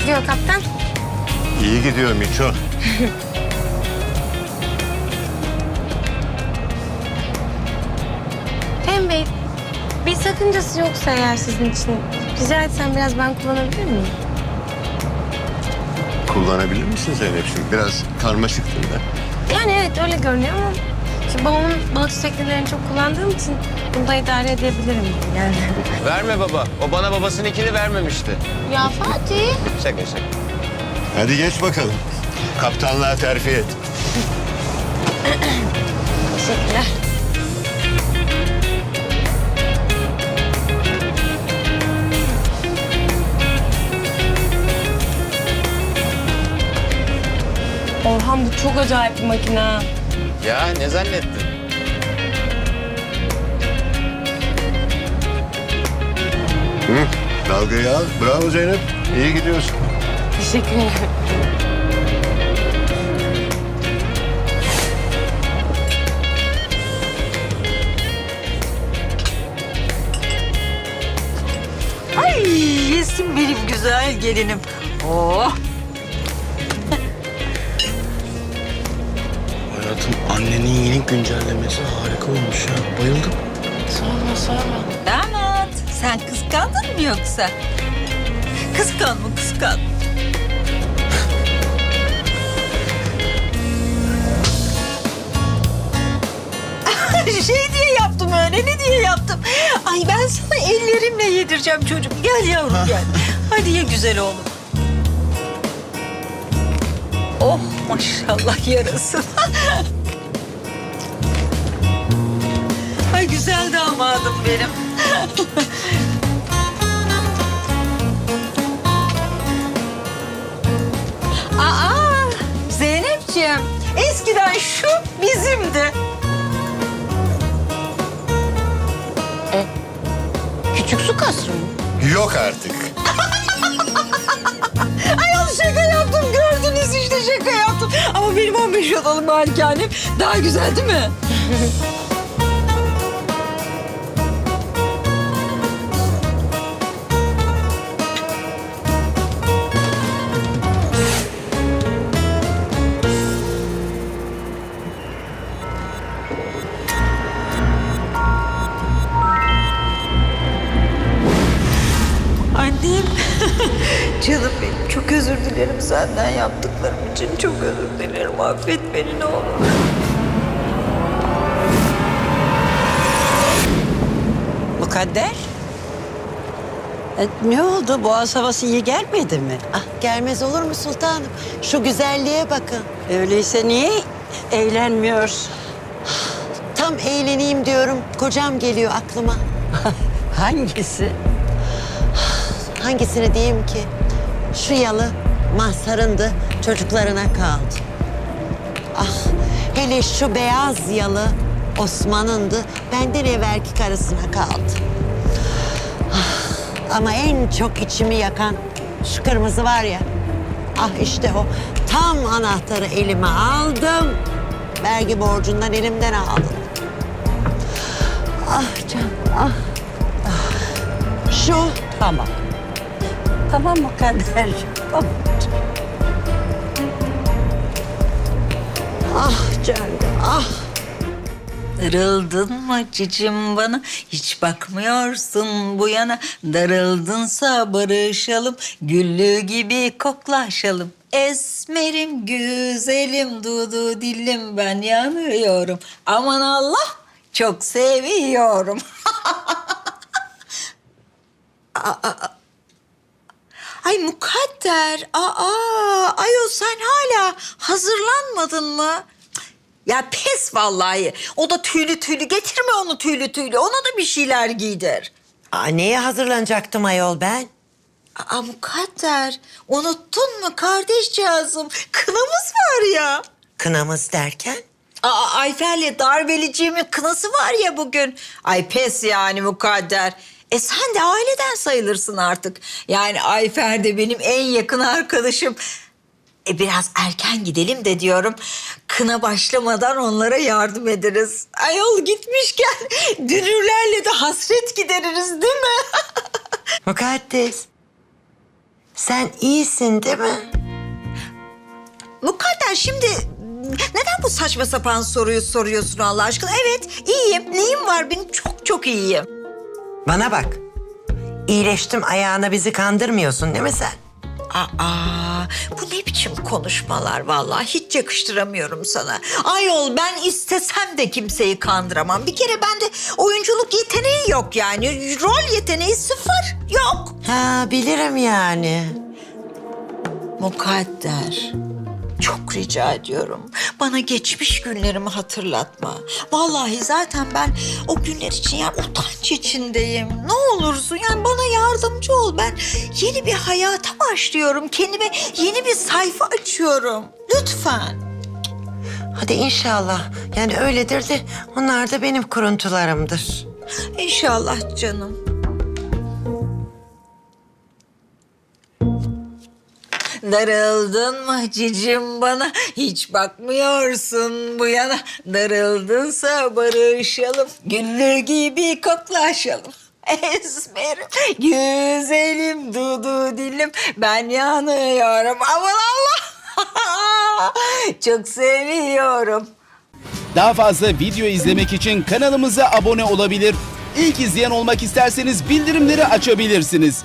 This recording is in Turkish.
Gidiyor kaptan? İyi gidiyor Miço. Fehmi Bey, bir sakıncası yoksa eğer sizin için rica etsem biraz ben kullanabilir miyim? Kullanabilir misin Zeynep'ciğim? Biraz karmaşıktır da. Yani evet öyle görünüyor ama şimdi babamın balıkçı teknelerini çok kullandığım için bunu da idare edebilirim yani. Verme baba. O bana babasınınkini vermemişti. Ya Fatih. Şaka şaka. Hadi geç bakalım. Kaptanlığa terfi et. Teşekkürler. Orhan bu çok acayip bir makine. Ya ne zannettin? Hı, dalgayı al. Bravo Zeynep. İyi gidiyorsun. Teşekkür ederim. Ay yesin benim güzel gelinim. Oh. Hayatım annenin yeni güncellemesi harika olmuş ya. Bayıldım. Sorma sorma. Damat sen kıskandın mı yoksa? Kıskanma kıskan. şey diye yaptım öyle ne diye yaptım. Ay ben sana ellerimle yedireceğim çocuk. Gel yavrum gel. Hadi ye güzel oğlum. Oh maşallah yarasın. Ay güzel damadım benim. Aa Zeynepciğim eskiden şu bizimdi. Küçük su kasrı mı? Yok artık. Malikanem daha güzel değil mi? canım benim çok özür dilerim senden yaptıklarım için. Çok özür dilerim. Affet beni ne olur. Mukadder? E, ne oldu? Boğaz havası iyi gelmedi mi? Ah gelmez olur mu sultanım? Şu güzelliğe bakın. Öyleyse niye eğlenmiyor? Tam eğleneyim diyorum. Kocam geliyor aklıma. Hangisi? Hangisini diyeyim ki? Şu yalı Mazhar'ındı, çocuklarına kaldı. Ah, hele şu beyaz yalı Osman'ındı, benden evvelki karısına kaldı. Ah, ama en çok içimi yakan şu kırmızı var ya. Ah işte o. Tam anahtarı elime aldım. Vergi borcundan elimden aldım. Ah canım, ah. ah. Şu Tamam. Tamam Mukadder. Tamam. Ah canım, ah. Darıldın mı cicim bana? Hiç bakmıyorsun bu yana. Darıldınsa barışalım. Güllü gibi koklaşalım. Esmerim, güzelim, dudu dillim ben yanıyorum. Aman Allah, çok seviyorum. Aa, aa. Ay mukadder, aa, ayol sen hala hazırlanmadın mı? Ya pes vallahi. O da tüylü tüylü. Getirme onu tüylü tüylü. Ona da bir şeyler giydir. Aa, neye hazırlanacaktım ayol ben? Aa mukadder. Unuttun mu kardeşcağızım? Kınamız var ya. Kınamız derken? Aa Ayfer'le darbeliciğimin kınası var ya bugün. Ay pes yani mukadder. E sen de aileden sayılırsın artık. Yani Ayfer de benim en yakın arkadaşım. E biraz erken gidelim de diyorum. Kına başlamadan onlara yardım ederiz. Ayol gitmişken dünürlerle de hasret gideririz değil mi? Mukaddes. Sen iyisin değil mi? Mukadder şimdi neden bu saçma sapan soruyu soruyorsun Allah aşkına? Evet iyiyim. Neyim var benim? Çok çok iyiyim. Bana bak. İyileştim ayağına bizi kandırmıyorsun değil mi sen? Aa, bu ne biçim konuşmalar vallahi hiç yakıştıramıyorum sana. Ayol ben istesem de kimseyi kandıramam. Bir kere bende oyunculuk yeteneği yok yani. Rol yeteneği sıfır. Yok. Ha bilirim yani. Mukadder. Çok rica ediyorum. Bana geçmiş günlerimi hatırlatma. Vallahi zaten ben o günler için yani utanç içindeyim. Ne olursun yani bana yardımcı ol. Ben yeni bir hayata başlıyorum. Kendime yeni bir sayfa açıyorum. Lütfen. Hadi inşallah. Yani öyledir de onlar da benim kuruntularımdır. İnşallah canım. Darıldın mı cicim bana? Hiç bakmıyorsun bu yana. Darıldınsa barışalım. Güllü gibi koklaşalım. Esmerim, güzelim, dudu dilim. Ben yanıyorum. Aman Allah! Çok seviyorum. Daha fazla video izlemek için kanalımıza abone olabilir. İlk izleyen olmak isterseniz bildirimleri açabilirsiniz.